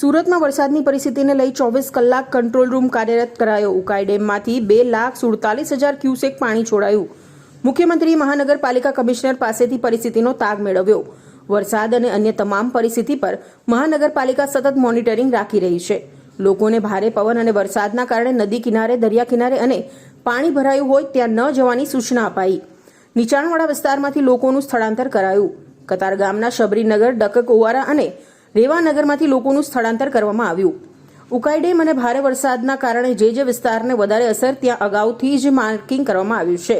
સુરતમાં વરસાદની પરિસ્થિતિને લઈ ચોવીસ કલાક કંટ્રોલ રૂમ કાર્યરત કરાયો. ઉકાઈ ડેમમાંથી બે લાખ સુડતાલીસ હજાર ક્યુસેક પાણી છોડાયું. મુખ્યમંત્રી મહાનગરપાલિકા કમિશનર પાસેથી પરિસ્થિતિનો તાગ મેળવ્યો. વરસાદ અને અન્ય તમામ પરિસ્થિતિ પર મહાનગરપાલિકા સતત મોનિટરિંગ રાખી રહી છે. લોકોને ભારે પવન અને વરસાદના કારણે નદી કિનારે, દરિયા કિનારે અને પાણી ભરાયું હોય ત્યાં ન જવાની સૂચના અપાઈ. નીચાણવાળા વિસ્તારમાંથી લોકોનું સ્થળાંતર કરાયું. કતારગામના શબરીનગર ડકક ઓવારા અને રેવાનગરમાંથી લોકોનું સ્થળાંતર કરવામાં આવ્યું. ઉકાઈ ડેમ અને ભારે વરસાદના કારણે જે જે વિસ્તારને વધારે અસર ત્યાં અગાઉથી જ માર્કિંગ કરવામાં આવ્યું છે.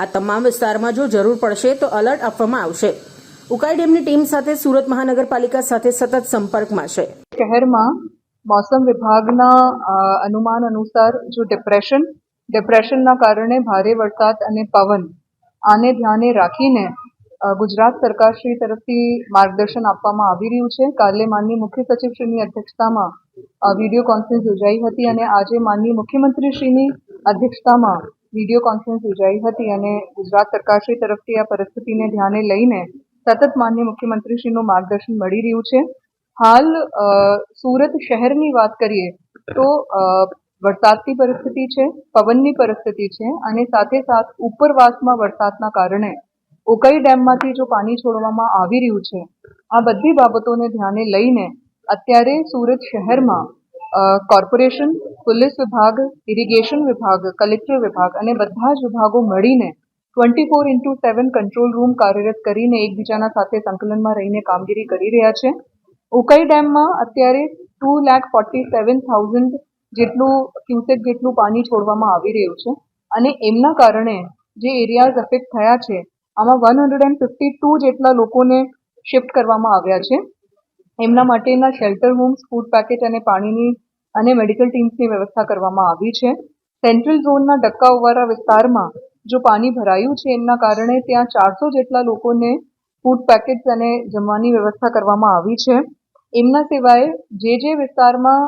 આ તમામ વિસ્તારમાં જો જરૂર પડશે તો અલર્ટ આપવામાં આવશે. ઉકાઈ ડેમની ટીમ સાથે સુરત મહાનગરપાલિકા સાથે સતત સંપર્કમાં છે. શહેરમાં મોસમ વિભાગના અનુમાન અનુસાર જો ડિપ્રેશન ડિપ્રેશનના કારણે ભારે વરસાદ અને પવન આને ધ્યાને રાખીને ગુજરાત સરકારશ્રી તરફથી માર્ગદર્શન આપવામાં આવી રહ્યું છે. કાલે માનનીય મુખ્ય સચિવશ્રીની અધ્યક્ષતામાં વીડિયો કોન્ફરન્સ યોજાઈ હતી અને આજે માનનીય મુખ્યમંત્રીશ્રીની અધ્યક્ષતામાં વીડિયો કોન્ફરન્સ યોજાઈ હતી અને ગુજરાત સરકારશ્રી તરફથી આ પરિસ્થિતિને ધ્યાને લઈને સતત માનનીય મુખ્યમંત્રીશ્રીનું માર્ગદર્શન મળી રહ્યું છે. હાલ સુરત શહેરની વાત કરીએ તો વરસાદની પરિસ્થિતિ છે, પવનની પરિસ્થિતિ છે અને સાથે સાથ ઉપરવાસમાં વરસાદના કારણે ઉકઈ ડેમમાંથી જો પાણી છોડવામાં આવી રહ્યું છે, આ બધી બાબતોને ધ્યાને લઈને અત્યારે સુરત શહેરમાં કોર્પોરેશન, પોલીસ વિભાગ, ઇરિગેશન વિભાગ, કલેક્ટર વિભાગ અને બધા જ વિભાગો મળીને twenty four into seven control room કાર્યરત કરીને એકબીજાના સાથે સંકલનમાં રહીને કામગીરી કરી રહ્યા છે. ઉકાઈ ડેમમાં અત્યારે two lakh forty seven thousand જેટલું, ક્યુસેક જેટલું પાણી છોડવામાં આવી રહ્યું છે અને એમના કારણે જે એરિયાઝ અફેક્ટ થયા છે આમાં one hundred and fifty two જેટલા લોકોને શિફ્ટ કરવામાં આવ્યા છે. એમના માટેના શેલ્ટર હોમ્સ ફૂડ પેકેટ અને પાણીની અને મેડિકલ ટીમ્સની વ્યવસ્થા કરવામાં આવી છે. સેન્ટ્રલ ઝોનના ડક્કાઓવાળા વિસ્તારમાં જો પાણી ભરાયું છે, એમના કારણે ત્યાં ચારસો જેટલા લોકોને ફૂડ પેકેટ્સ અને જમવાની વ્યવસ્થા કરવામાં આવી છે. એમના સિવાય જે જે વિસ્તારમાં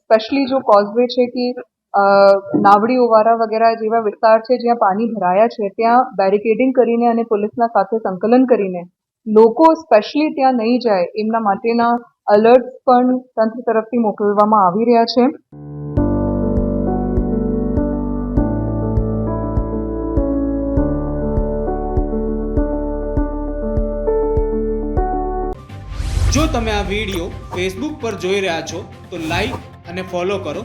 સ્પેશિયલી જો કોઝવે છે કે અ, નાવડી વગેરે જેવા વિસ્તાર છે જ્યાં પાણી ભરાયા છે ત્યાં બેરિકેડિંગ કરીને અને પોલીસના સાથે સંકલન કરીને લોકો સ્પેશિયલી ત્યાં નહીં જાય એમના માટેના અલર્ટ પણ તંત્ર તરફથી મોકલવામાં આવી રહ્યા છે. જો તમે આ વીડિયો ફેસબુક પર જોઈ રહ્યા છો તો લાઈક અને ફોલો કરો.